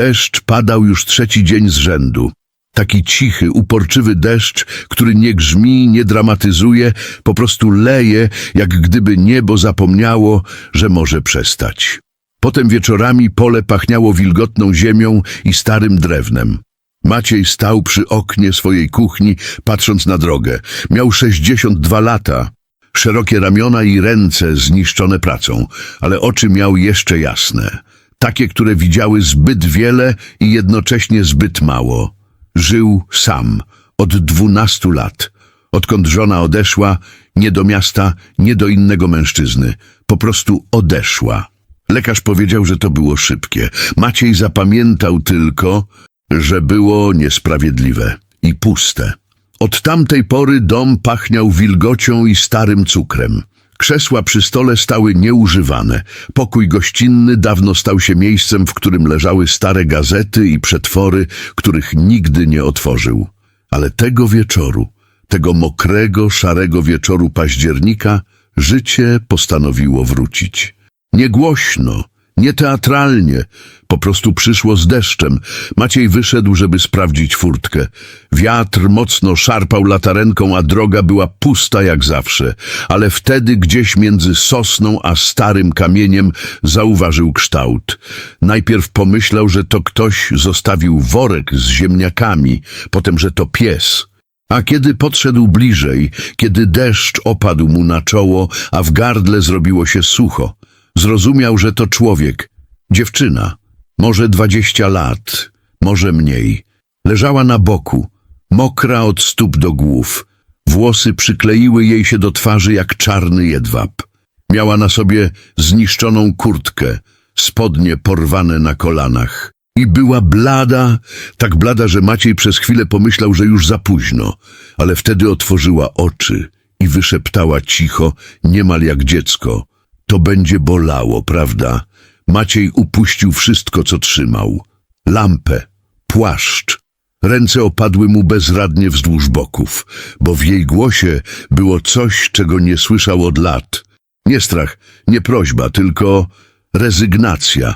Deszcz padał już trzeci dzień z rzędu. Taki cichy, uporczywy deszcz, który nie grzmi, nie dramatyzuje, po prostu leje, jak gdyby niebo zapomniało, że może przestać. Potem wieczorami pole pachniało wilgotną ziemią i starym drewnem. Maciej stał przy oknie swojej kuchni, patrząc na drogę. Miał 62 lata. Szerokie ramiona i ręce zniszczone pracą, ale oczy miał jeszcze jasne. Takie, które widziały zbyt wiele i jednocześnie zbyt mało. Żył sam od dwunastu lat. Odkąd żona odeszła, nie do miasta, nie do innego mężczyzny. Po prostu odeszła. Lekarz powiedział, że to było szybkie. Maciej zapamiętał tylko, że było niesprawiedliwe i puste. Od tamtej pory dom pachniał wilgocią i starym cukrem. Krzesła przy stole stały nieużywane. Pokój gościnny dawno stał się miejscem, w którym leżały stare gazety i przetwory, których nigdy nie otworzył. Ale tego wieczoru, tego mokrego, szarego wieczoru października, życie postanowiło wrócić. Nie głośno, nie teatralnie, po prostu przyszło z deszczem. Maciej wyszedł, żeby sprawdzić furtkę. Wiatr mocno szarpał latarenką, a droga była pusta jak zawsze. Ale wtedy gdzieś między sosną a starym kamieniem zauważył kształt. Najpierw pomyślał, że to ktoś zostawił worek z ziemniakami, potem, że to pies. A kiedy podszedł bliżej, kiedy deszcz opadł mu na czoło, a w gardle zrobiło się sucho, zrozumiał, że to człowiek, dziewczyna, może dwadzieścia lat, może mniej. Leżała na boku, mokra od stóp do głów. Włosy przykleiły jej się do twarzy jak czarny jedwab. Miała na sobie zniszczoną kurtkę, spodnie porwane na kolanach. I była blada, tak blada, że Maciej przez chwilę pomyślał, że już za późno, ale wtedy otworzyła oczy i wyszeptała cicho, niemal jak dziecko. To będzie bolało, prawda? Maciej upuścił wszystko, co trzymał. Lampę, płaszcz. Ręce opadły mu bezradnie wzdłuż boków, bo w jej głosie było coś, czego nie słyszał od lat. Nie strach, nie prośba, tylko rezygnacja.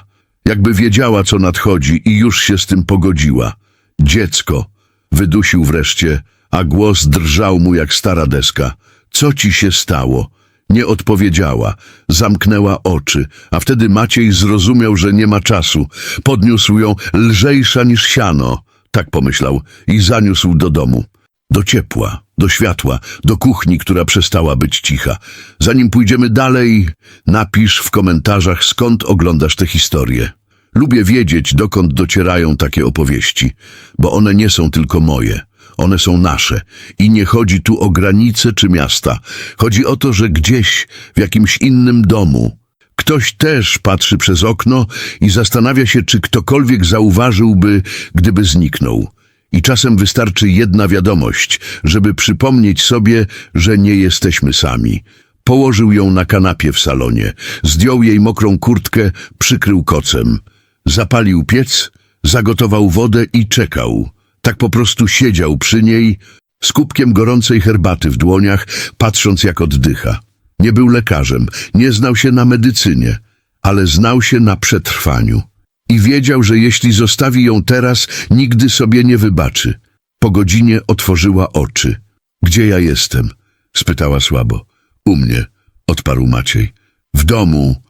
Jakby wiedziała, co nadchodzi i już się z tym pogodziła. Dziecko, wydusił wreszcie, a głos drżał mu jak stara deska. Co ci się stało? Nie odpowiedziała, zamknęła oczy, a wtedy Maciej zrozumiał, że nie ma czasu. Podniósł ją lżejsza niż siano, tak pomyślał, i zaniósł do domu. Do ciepła, do światła, do kuchni, która przestała być cicha. Zanim pójdziemy dalej, napisz w komentarzach, skąd oglądasz tę historię. Lubię wiedzieć, dokąd docierają takie opowieści, bo one nie są tylko moje. One są nasze. I nie chodzi tu o granice czy miasta. Chodzi o to, że gdzieś, w jakimś innym domu, ktoś też patrzy przez okno i zastanawia się, czy ktokolwiek zauważyłby, gdyby zniknął. I czasem wystarczy jedna wiadomość, żeby przypomnieć sobie, że nie jesteśmy sami. Położył ją na kanapie w salonie, zdjął jej mokrą kurtkę, przykrył kocem. Zapalił piec, zagotował wodę i czekał. Tak po prostu siedział przy niej, z kubkiem gorącej herbaty w dłoniach, patrząc jak oddycha. Nie był lekarzem, nie znał się na medycynie, ale znał się na przetrwaniu. I wiedział, że jeśli zostawi ją teraz, nigdy sobie nie wybaczy. Po godzinie otworzyła oczy. Gdzie ja jestem? spytała słabo. U mnie, odparł Maciej. W domu,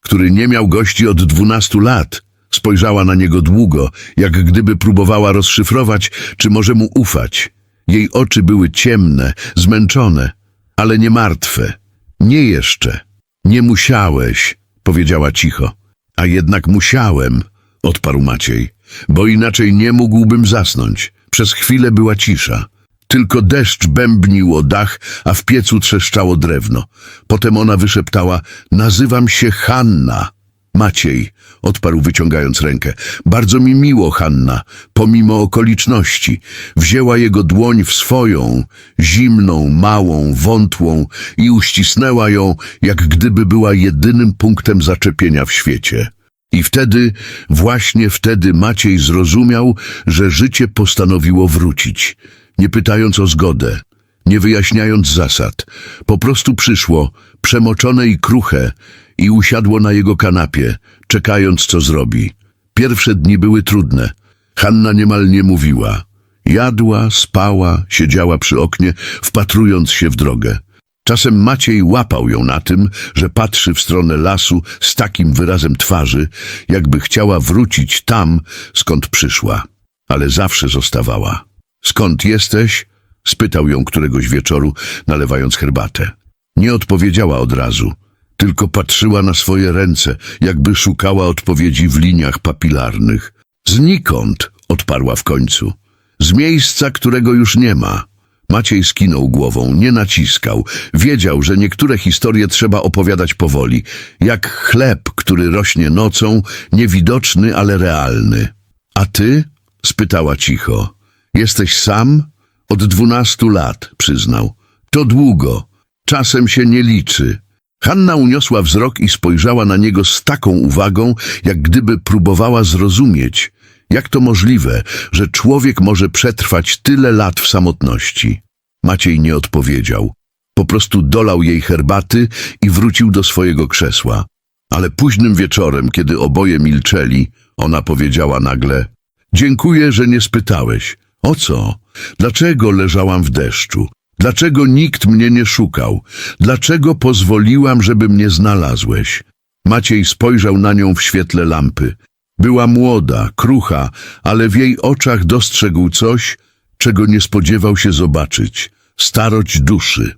który nie miał gości od dwunastu lat. Spojrzała na niego długo, jak gdyby próbowała rozszyfrować, czy może mu ufać. Jej oczy były ciemne, zmęczone, ale nie martwe. Nie jeszcze. Nie musiałeś, powiedziała cicho. A jednak musiałem, odparł Maciej, bo inaczej nie mógłbym zasnąć. Przez chwilę była cisza. Tylko deszcz bębnił o dach, a w piecu trzeszczało drewno. Potem ona wyszeptała, nazywam się Hanna. Maciej, odparł wyciągając rękę. Bardzo mi miło, Hanna, pomimo okoliczności. Wzięła jego dłoń w swoją, zimną, małą, wątłą i uścisnęła ją, jak gdyby była jedynym punktem zaczepienia w świecie. I wtedy, właśnie wtedy Maciej zrozumiał, że życie postanowiło wrócić, nie pytając o zgodę, nie wyjaśniając zasad. Po prostu przyszło, przemoczone i kruche, i usiadło na jego kanapie, czekając, co zrobi. Pierwsze dni były trudne. Hanna niemal nie mówiła. Jadła, spała, siedziała przy oknie, wpatrując się w drogę. Czasem Maciej łapał ją na tym, że patrzy w stronę lasu z takim wyrazem twarzy, jakby chciała wrócić tam, skąd przyszła. Ale zawsze zostawała. Skąd jesteś? spytał ją któregoś wieczoru, nalewając herbatę. Nie odpowiedziała od razu, tylko patrzyła na swoje ręce, jakby szukała odpowiedzi w liniach papilarnych. Znikąd, odparła w końcu. Z miejsca, którego już nie ma. Maciej skinął głową, nie naciskał. Wiedział, że niektóre historie trzeba opowiadać powoli, jak chleb, który rośnie nocą, niewidoczny, ale realny. A ty? spytała cicho. Jesteś sam? Od dwunastu lat, przyznał. To długo. Czasem się nie liczy. Hanna uniosła wzrok i spojrzała na niego z taką uwagą, jak gdyby próbowała zrozumieć, jak to możliwe, że człowiek może przetrwać tyle lat w samotności. Maciej nie odpowiedział. Po prostu dolał jej herbaty i wrócił do swojego krzesła. Ale późnym wieczorem, kiedy oboje milczeli, ona powiedziała nagle Dziękuję, że nie spytałeś. O co? Dlaczego leżałam w deszczu? Dlaczego nikt mnie nie szukał? Dlaczego pozwoliłam, żeby mnie znalazłeś? Maciej spojrzał na nią w świetle lampy. Była młoda, krucha, ale w jej oczach dostrzegł coś, czego nie spodziewał się zobaczyć. Starość duszy.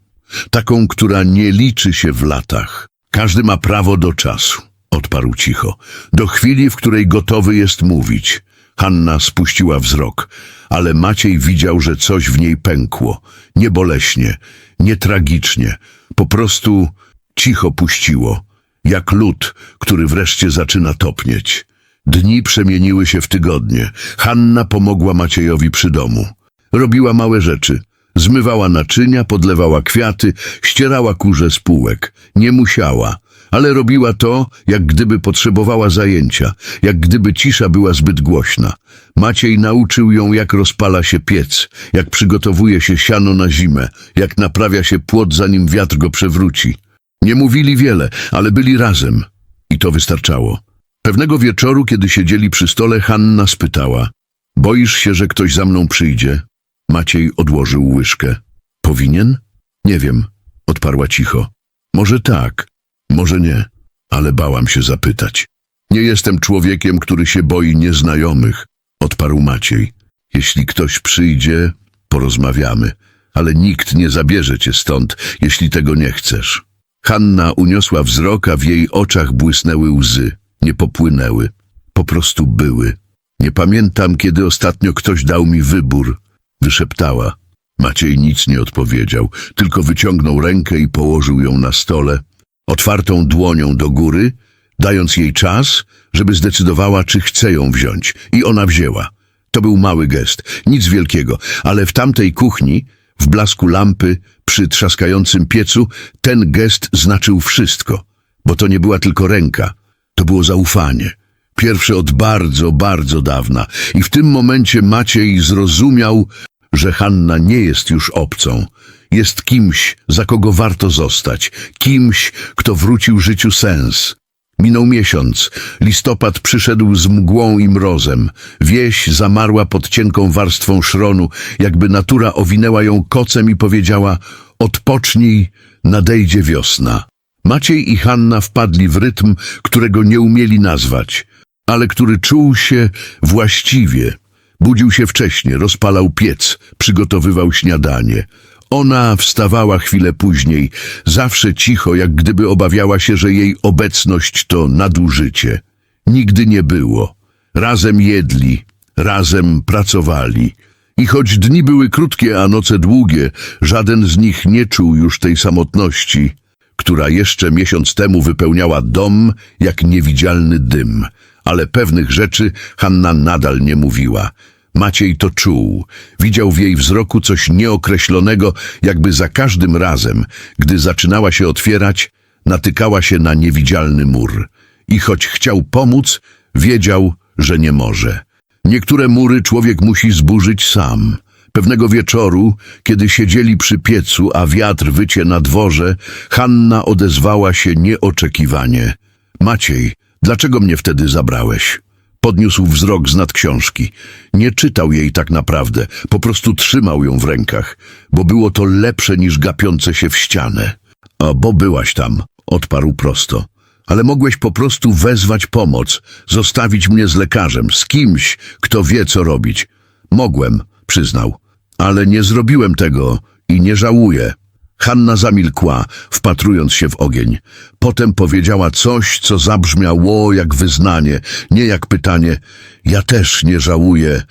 Taką, która nie liczy się w latach. Każdy ma prawo do czasu, odparł cicho. Do chwili, w której gotowy jest mówić. Hanna spuściła wzrok, ale Maciej widział, że coś w niej pękło. Nie boleśnie, nie tragicznie. Po prostu cicho puściło. Jak lód, który wreszcie zaczyna topnieć. Dni przemieniły się w tygodnie. Hanna pomogła Maciejowi przy domu. Robiła małe rzeczy. Zmywała naczynia, podlewała kwiaty, ścierała kurze z półek. Nie musiała, ale robiła to, jak gdyby potrzebowała zajęcia, jak gdyby cisza była zbyt głośna. Maciej nauczył ją, jak rozpala się piec, jak przygotowuje się siano na zimę, jak naprawia się płot, zanim wiatr go przewróci. Nie mówili wiele, ale byli razem. I to wystarczało. Pewnego wieczoru, kiedy siedzieli przy stole, Hanna spytała – Boisz się, że ktoś za mną przyjdzie? Maciej odłożył łyżkę. Powinien? Nie wiem, odparła cicho. Może tak, może nie, ale bałam się zapytać. Nie jestem człowiekiem, który się boi nieznajomych, odparł Maciej. Jeśli ktoś przyjdzie, porozmawiamy, ale nikt nie zabierze cię stąd, jeśli tego nie chcesz. Hanna uniosła wzrok, a w jej oczach błysnęły łzy. Nie popłynęły, po prostu były. Nie pamiętam, kiedy ostatnio ktoś dał mi wybór, wyszeptała. Maciej nic nie odpowiedział, tylko wyciągnął rękę i położył ją na stole, otwartą dłonią do góry, dając jej czas, żeby zdecydowała, czy chce ją wziąć. I ona wzięła. To był mały gest, nic wielkiego, ale w tamtej kuchni, w blasku lampy, przy trzaskającym piecu, ten gest znaczył wszystko, bo to nie była tylko ręka, to było zaufanie. Pierwsze od bardzo, bardzo dawna. I w tym momencie Maciej zrozumiał, że Hanna nie jest już obcą. Jest kimś, za kogo warto zostać. Kimś, kto wrócił życiu sens. Minął miesiąc. Listopad przyszedł z mgłą i mrozem. Wieś zamarła pod cienką warstwą szronu, jakby natura owinęła ją kocem i powiedziała odpocznij, nadejdzie wiosna. Maciej i Hanna wpadli w rytm, którego nie umieli nazwać, ale który czuł się właściwie. Budził się wcześnie, rozpalał piec, przygotowywał śniadanie. Ona wstawała chwilę później, zawsze cicho, jak gdyby obawiała się, że jej obecność to nadużycie. Nigdy nie było. Razem jedli, razem pracowali. I choć dni były krótkie, a noce długie, żaden z nich nie czuł już tej samotności, która jeszcze miesiąc temu wypełniała dom jak niewidzialny dym. Ale pewnych rzeczy Hanna nadal nie mówiła. Maciej to czuł. Widział w jej wzroku coś nieokreślonego, jakby za każdym razem, gdy zaczynała się otwierać, natykała się na niewidzialny mur. I choć chciał pomóc, wiedział, że nie może. Niektóre mury człowiek musi zburzyć sam. Pewnego wieczoru, kiedy siedzieli przy piecu, a wiatr wycie na dworze, Hanna odezwała się nieoczekiwanie. Maciej, dlaczego mnie wtedy zabrałeś? Podniósł wzrok z nad książki. Nie czytał jej tak naprawdę, po prostu trzymał ją w rękach, bo było to lepsze niż gapiące się w ścianę. A bo byłaś tam, odparł prosto. Ale mogłeś po prostu wezwać pomoc, zostawić mnie z lekarzem, z kimś, kto wie, co robić. Mogłem, przyznał, ale nie zrobiłem tego i nie żałuję. Hanna zamilkła, wpatrując się w ogień. Potem powiedziała coś, co zabrzmiało jak wyznanie, nie jak pytanie. Ja też nie żałuję,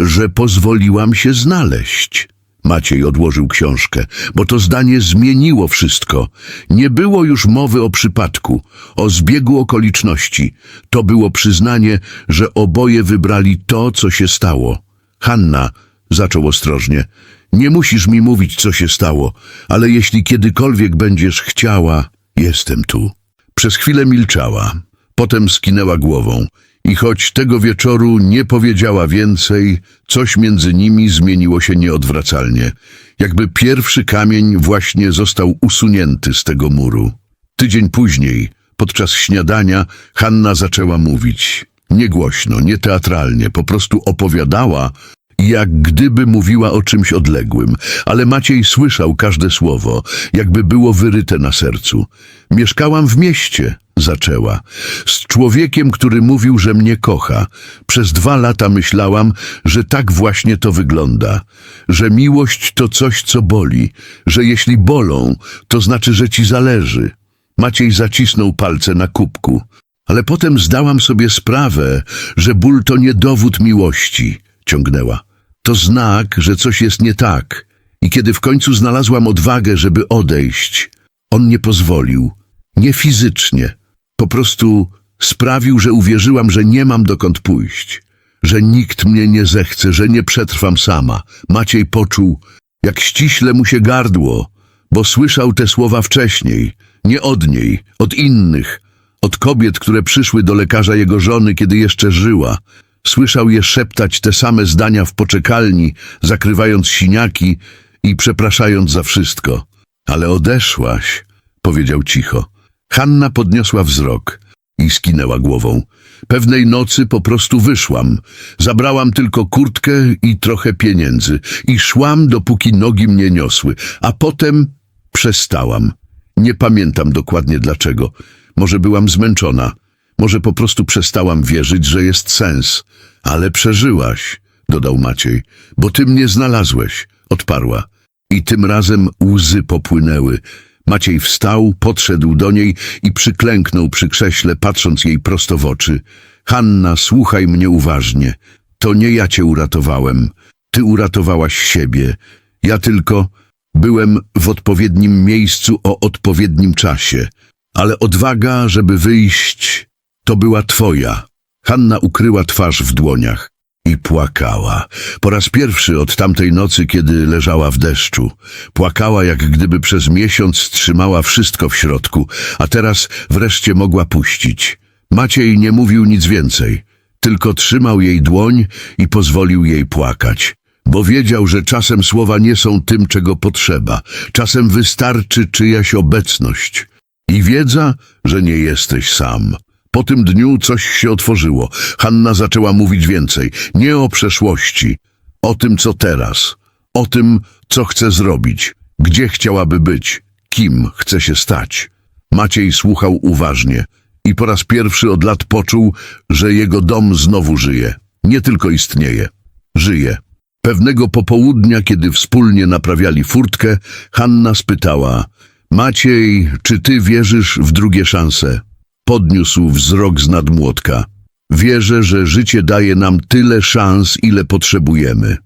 że pozwoliłam się znaleźć. Maciej odłożył książkę, bo to zdanie zmieniło wszystko. Nie było już mowy o przypadku, o zbiegu okoliczności. To było przyznanie, że oboje wybrali to, co się stało. Hanna, zaczął ostrożnie, nie musisz mi mówić, co się stało, ale jeśli kiedykolwiek będziesz chciała, jestem tu. Przez chwilę milczała, potem skinęła głową i choć tego wieczoru nie powiedziała więcej, coś między nimi zmieniło się nieodwracalnie. Jakby pierwszy kamień właśnie został usunięty z tego muru. Tydzień później, podczas śniadania, Hanna zaczęła mówić. Nie głośno, nie teatralnie, po prostu opowiadała, jak gdyby mówiła o czymś odległym, ale Maciej słyszał każde słowo, jakby było wyryte na sercu. Mieszkałam w mieście, zaczęła, z człowiekiem, który mówił, że mnie kocha. Przez dwa lata myślałam, że tak właśnie to wygląda, że miłość to coś, co boli, że jeśli bolą, to znaczy, że ci zależy. Maciej zacisnął palce na kubku. Ale potem zdałam sobie sprawę, że ból to nie dowód miłości, ciągnęła. To znak, że coś jest nie tak. I kiedy w końcu znalazłam odwagę, żeby odejść, on nie pozwolił. Nie fizycznie. Po prostu sprawił, że uwierzyłam, że nie mam dokąd pójść. Że nikt mnie nie zechce, że nie przetrwam sama. Maciej poczuł, jak ściśle mu się gardło, bo słyszał te słowa wcześniej. Nie od niej, od innych. Od kobiet, które przyszły do lekarza jego żony, kiedy jeszcze żyła. Słyszał je szeptać te same zdania w poczekalni, zakrywając siniaki i przepraszając za wszystko. Ale odeszłaś, powiedział cicho. Hanna podniosła wzrok i skinęła głową. Pewnej nocy po prostu wyszłam. Zabrałam tylko kurtkę i trochę pieniędzy i szłam, dopóki nogi mnie niosły, a potem przestałam. Nie pamiętam dokładnie dlaczego. Może byłam zmęczona. Może po prostu przestałam wierzyć, że jest sens. Ale przeżyłaś, dodał Maciej, bo ty mnie znalazłeś, odparła. I tym razem łzy popłynęły. Maciej wstał, podszedł do niej i przyklęknął przy krześle, patrząc jej prosto w oczy. Hanna, słuchaj mnie uważnie. To nie ja cię uratowałem. Ty uratowałaś siebie. Ja tylko byłem w odpowiednim miejscu o odpowiednim czasie. Ale odwaga, żeby wyjść, to była twoja. Hanna ukryła twarz w dłoniach i płakała. Po raz pierwszy od tamtej nocy, kiedy leżała w deszczu. Płakała, jak gdyby przez miesiąc trzymała wszystko w środku, a teraz wreszcie mogła puścić. Maciej nie mówił nic więcej, tylko trzymał jej dłoń i pozwolił jej płakać. Bo wiedział, że czasem słowa nie są tym, czego potrzeba. Czasem wystarczy czyjaś obecność. I wiedza, że nie jesteś sam. Po tym dniu coś się otworzyło. Hanna zaczęła mówić więcej. Nie o przeszłości, o tym, co teraz. O tym, co chce zrobić, gdzie chciałaby być, kim chce się stać. Maciej słuchał uważnie i po raz pierwszy od lat poczuł, że jego dom znowu żyje. Nie tylko istnieje. Żyje. Pewnego popołudnia, kiedy wspólnie naprawiali furtkę, Hanna spytała Maciej, czy ty wierzysz w drugie szanse? Podniósł wzrok z nadmłotka. Wierzę, że życie daje nam tyle szans, ile potrzebujemy.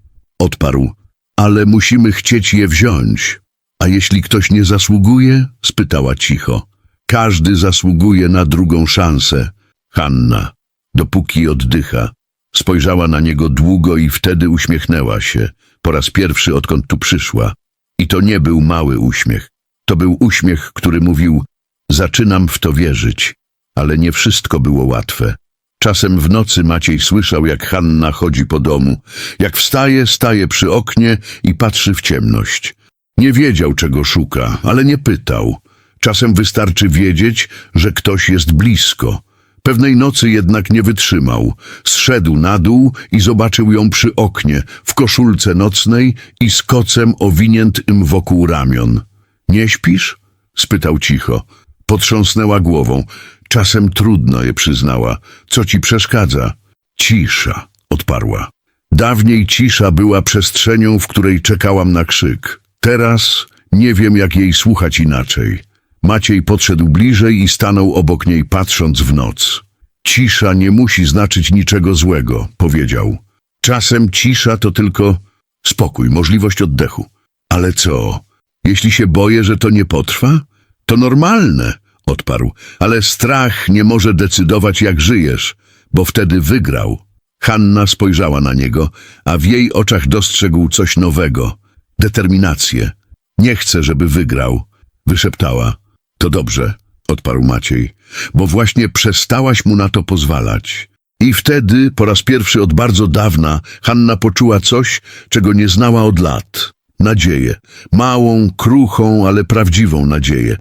Odparł. Ale musimy chcieć je wziąć. A jeśli ktoś nie zasługuje? spytała cicho. Każdy zasługuje na drugą szansę. Hanna, dopóki oddycha. Spojrzała na niego długo i wtedy uśmiechnęła się. Po raz pierwszy, odkąd tu przyszła. I to nie był mały uśmiech. To był uśmiech, który mówił, zaczynam w to wierzyć. Ale nie wszystko było łatwe. Czasem w nocy Maciej słyszał, jak Hanna chodzi po domu. Jak wstaje, staje przy oknie i patrzy w ciemność. Nie wiedział, czego szuka, ale nie pytał. Czasem wystarczy wiedzieć, że ktoś jest blisko. Pewnej nocy jednak nie wytrzymał. Zszedł na dół i zobaczył ją przy oknie, w koszulce nocnej i z kocem owiniętym wokół ramion. Nie śpisz? spytał cicho. Potrząsnęła głową. Czasem trudno je przyznała. Co ci przeszkadza? Cisza, odparła. Dawniej cisza była przestrzenią, w której czekałam na krzyk. Teraz nie wiem, jak jej słuchać inaczej. Maciej podszedł bliżej i stanął obok niej, patrząc w noc. Cisza nie musi znaczyć niczego złego, powiedział. Czasem cisza to tylko spokój, możliwość oddechu. Ale co? Jeśli się boję, że to nie potrwa? To normalne, odparł. Ale strach nie może decydować, jak żyjesz, bo wtedy wygrał. Hanna spojrzała na niego, a w jej oczach dostrzegł coś nowego. Determinację. Nie chcę, żeby wygrał, wyszeptała. To dobrze, odparł Maciej, bo właśnie przestałaś mu na to pozwalać. I wtedy, po raz pierwszy od bardzo dawna, Hanna poczuła coś, czego nie znała od lat. Nadzieję. Małą, kruchą, ale prawdziwą nadzieję.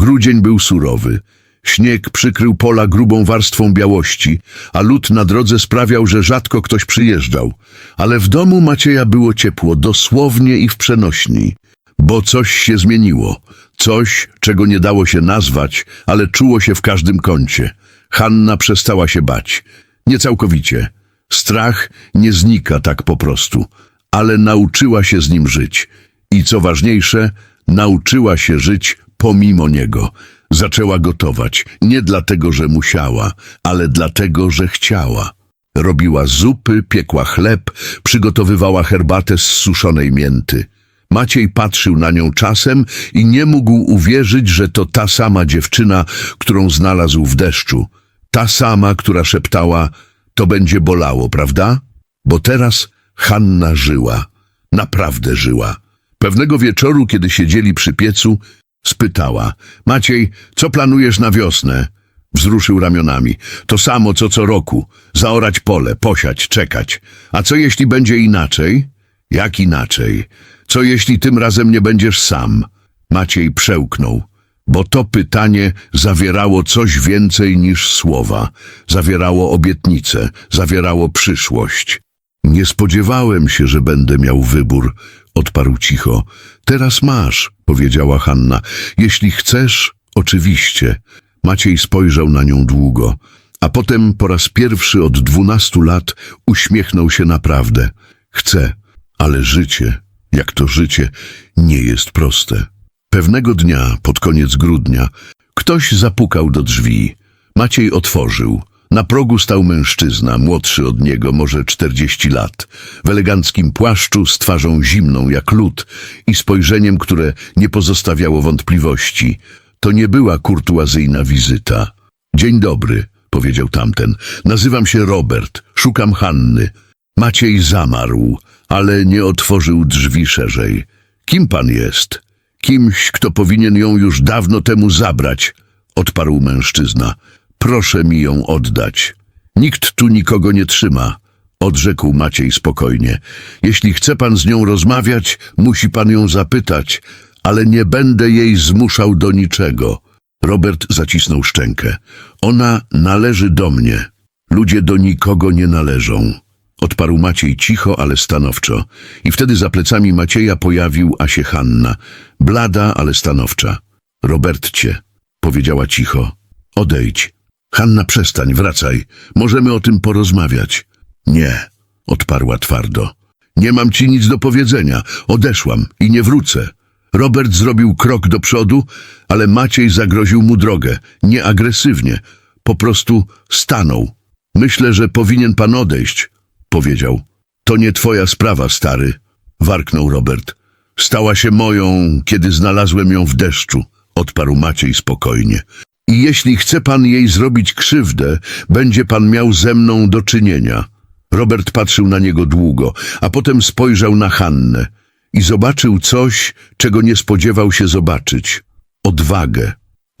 Grudzień był surowy. Śnieg przykrył pola grubą warstwą białości, a lód na drodze sprawiał, że rzadko ktoś przyjeżdżał. Ale w domu Macieja było ciepło, dosłownie i w przenośni. Bo coś się zmieniło. Coś, czego nie dało się nazwać, ale czuło się w każdym kącie. Hanna przestała się bać. Nie całkowicie. Strach nie znika tak po prostu, ale nauczyła się z nim żyć. I co ważniejsze, nauczyła się żyć pomimo niego. Zaczęła gotować, nie dlatego, że musiała, ale dlatego, że chciała. Robiła zupy, piekła chleb, przygotowywała herbatę z suszonej mięty. Maciej patrzył na nią czasem i nie mógł uwierzyć, że to ta sama dziewczyna, którą znalazł w deszczu. Ta sama, która szeptała, to będzie bolało, prawda? Bo teraz Hanna żyła. Naprawdę żyła. Pewnego wieczoru, kiedy siedzieli przy piecu, spytała. Maciej, co planujesz na wiosnę? Wzruszył ramionami. To samo, co co roku. Zaorać pole, posiać, czekać. A co jeśli będzie inaczej? Jak inaczej? Co jeśli tym razem nie będziesz sam? Maciej przełknął, bo to pytanie zawierało coś więcej niż słowa. Zawierało obietnicę, zawierało przyszłość. Nie spodziewałem się, że będę miał wybór, odparł cicho. Teraz masz, powiedziała Hanna. Jeśli chcesz, oczywiście. Maciej spojrzał na nią długo, a potem po raz pierwszy od dwunastu lat uśmiechnął się naprawdę. Chcę, ale życie, jak to życie, nie jest proste. Pewnego dnia, pod koniec grudnia, ktoś zapukał do drzwi. Maciej otworzył. Na progu stał mężczyzna, młodszy od niego, może czterdzieści lat, w eleganckim płaszczu z twarzą zimną jak lód i spojrzeniem, które nie pozostawiało wątpliwości. To nie była kurtuazyjna wizyta. Dzień dobry, powiedział tamten. Nazywam się Robert, szukam Hanny. Maciej zamarł, ale nie otworzył drzwi szerzej. Kim pan jest? Kimś, kto powinien ją już dawno temu zabrać, odparł mężczyzna. Proszę mi ją oddać. Nikt tu nikogo nie trzyma, odrzekł Maciej spokojnie. Jeśli chce pan z nią rozmawiać, musi pan ją zapytać, ale nie będę jej zmuszał do niczego. Robert zacisnął szczękę. Ona należy do mnie. Ludzie do nikogo nie należą. Odparł Maciej cicho, ale stanowczo. I wtedy za plecami Macieja pojawiła się Hanna. Blada, ale stanowcza. Robertcie, powiedziała cicho. Odejdź. Hanna, przestań, wracaj. Możemy o tym porozmawiać. Nie, odparła twardo. Nie mam ci nic do powiedzenia. Odeszłam i nie wrócę. Robert zrobił krok do przodu, ale Maciej zagroził mu drogę. Nie agresywnie. Po prostu stanął. Myślę, że powinien pan odejść, powiedział. To nie twoja sprawa, stary, warknął Robert. Stała się moją, kiedy znalazłem ją w deszczu, odparł Maciej spokojnie. I jeśli chce pan jej zrobić krzywdę, będzie pan miał ze mną do czynienia. Robert patrzył na niego długo, a potem spojrzał na Hannę i zobaczył coś, czego nie spodziewał się zobaczyć. Odwagę.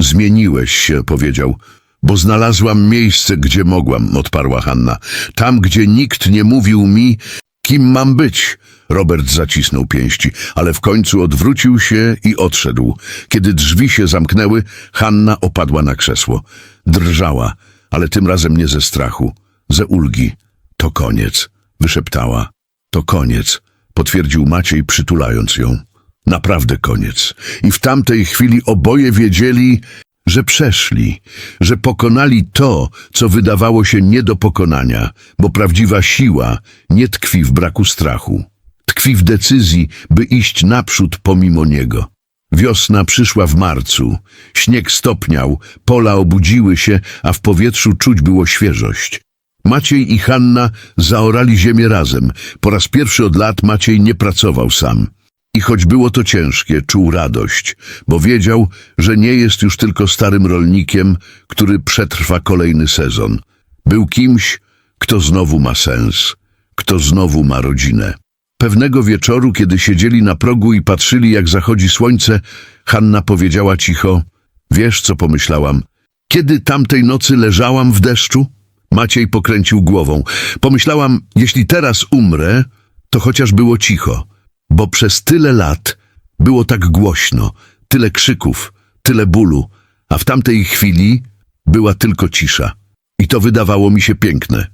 Zmieniłeś się, powiedział. Bo znalazłam miejsce, gdzie mogłam, odparła Hanna. Tam, gdzie nikt nie mówił mi, kim mam być. Robert zacisnął pięści, ale w końcu odwrócił się i odszedł. Kiedy drzwi się zamknęły, Hanna opadła na krzesło. Drżała, ale tym razem nie ze strachu, ze ulgi. To koniec, wyszeptała. To koniec, potwierdził Maciej, przytulając ją. Naprawdę koniec. I w tamtej chwili oboje wiedzieli, że przeszli, że pokonali to, co wydawało się nie do pokonania, bo prawdziwa siła nie tkwi w braku strachu. Tkwi w decyzji, by iść naprzód pomimo niego. Wiosna przyszła w marcu, śnieg stopniał, pola obudziły się, a w powietrzu czuć było świeżość. Maciej i Hanna zaorali ziemię razem. Po raz pierwszy od lat Maciej nie pracował sam. I choć było to ciężkie, czuł radość, bo wiedział, że nie jest już tylko starym rolnikiem, który przetrwa kolejny sezon. Był kimś, kto znowu ma sens, kto znowu ma rodzinę. Pewnego wieczoru, kiedy siedzieli na progu i patrzyli, jak zachodzi słońce, Hanna powiedziała cicho: Wiesz, co pomyślałam? Kiedy tamtej nocy leżałam w deszczu? Maciej pokręcił głową. Pomyślałam, jeśli teraz umrę, to chociaż było cicho, bo przez tyle lat było tak głośno, tyle krzyków, tyle bólu, a w tamtej chwili była tylko cisza. I to wydawało mi się piękne.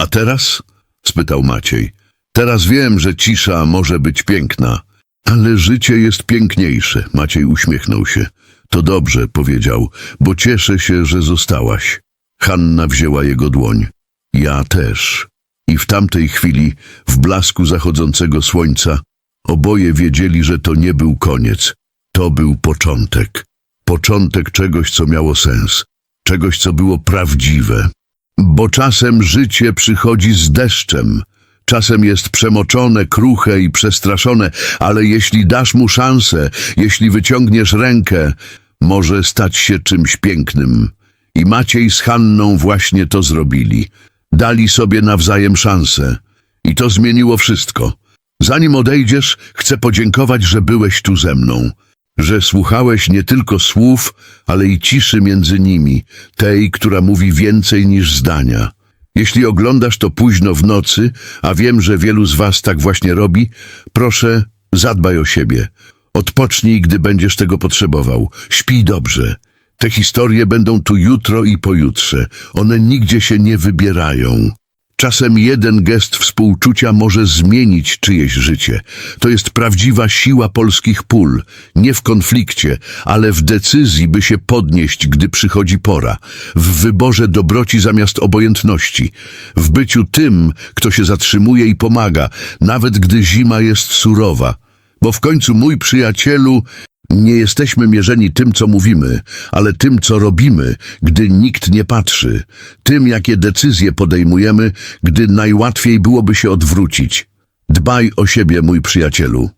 A teraz? spytał Maciej. Teraz wiem, że cisza może być piękna, ale życie jest piękniejsze. Maciej uśmiechnął się. To dobrze, powiedział, bo cieszę się, że zostałaś. Hanna wzięła jego dłoń. Ja też. I w tamtej chwili, w blasku zachodzącego słońca, oboje wiedzieli, że to nie był koniec. To był początek. Początek czegoś, co miało sens. Czegoś, co było prawdziwe. Bo czasem życie przychodzi z deszczem. Czasem jest przemoczone, kruche i przestraszone, ale jeśli dasz mu szansę, jeśli wyciągniesz rękę, może stać się czymś pięknym. I Maciej z Hanną właśnie to zrobili. Dali sobie nawzajem szansę. I to zmieniło wszystko. Zanim odejdziesz, chcę podziękować, że byłeś tu ze mną. Że słuchałeś nie tylko słów, ale i ciszy między nimi, tej, która mówi więcej niż zdania. Jeśli oglądasz to późno w nocy, a wiem, że wielu z was tak właśnie robi, proszę, zadbaj o siebie. Odpocznij, gdy będziesz tego potrzebował. Śpij dobrze. Te historie będą tu jutro i pojutrze. One nigdzie się nie wybierają. Czasem jeden gest współczucia może zmienić czyjeś życie. To jest prawdziwa siła polskich pól, nie w konflikcie, ale w decyzji, by się podnieść, gdy przychodzi pora, w wyborze dobroci zamiast obojętności, w byciu tym, kto się zatrzymuje i pomaga, nawet gdy zima jest surowa. Bo w końcu, mój przyjacielu, nie jesteśmy mierzeni tym, co mówimy, ale tym, co robimy, gdy nikt nie patrzy, tym, jakie decyzje podejmujemy, gdy najłatwiej byłoby się odwrócić. Dbaj o siebie, mój przyjacielu.